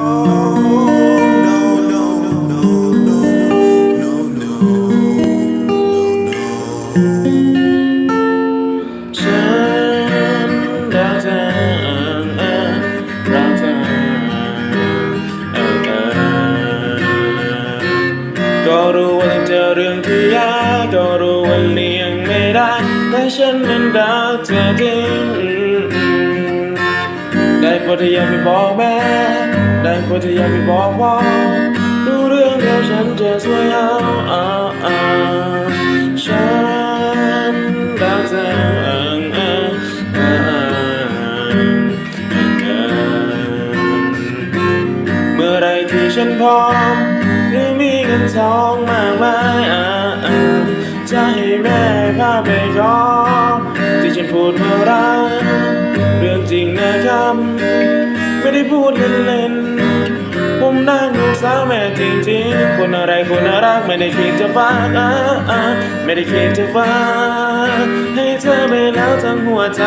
ฉันรักเธอรักเธอก็รู้ว่าต้องเจอเรื่องที่ยากก็รู้ว่าเลี่ยงไม่ได้แต่ฉันนั้นรักเธอจริงได้ เธอย่าไปบอกแม่ได้โปรดเธอย่าไปบอกพ่อรู้เรื่องเดียวฉันจะสวยเอาเอาเอาฉันรักเธอเมื่อไรที่ฉันพร้อมหรือมีเงินทองมากมายอ่าอ่าจะให้แม่พาไปขอที่ฉันพูดเมื่อไรเรื่องจริงนะครับ ได้พูดเล่นๆผมนั่งดูสาวแม่จริงๆ คนอะไรคนน่ารักไม่ได้คิดจะฝากอะอะไม่ได้คิดจะฝากให้เธอไปแล้วทั้งหัวใจ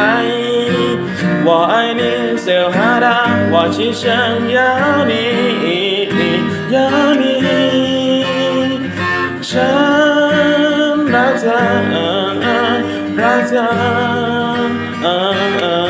ว่า I need so hard ว่าชิฉันยานียานีฉันรักเธอรักเธอ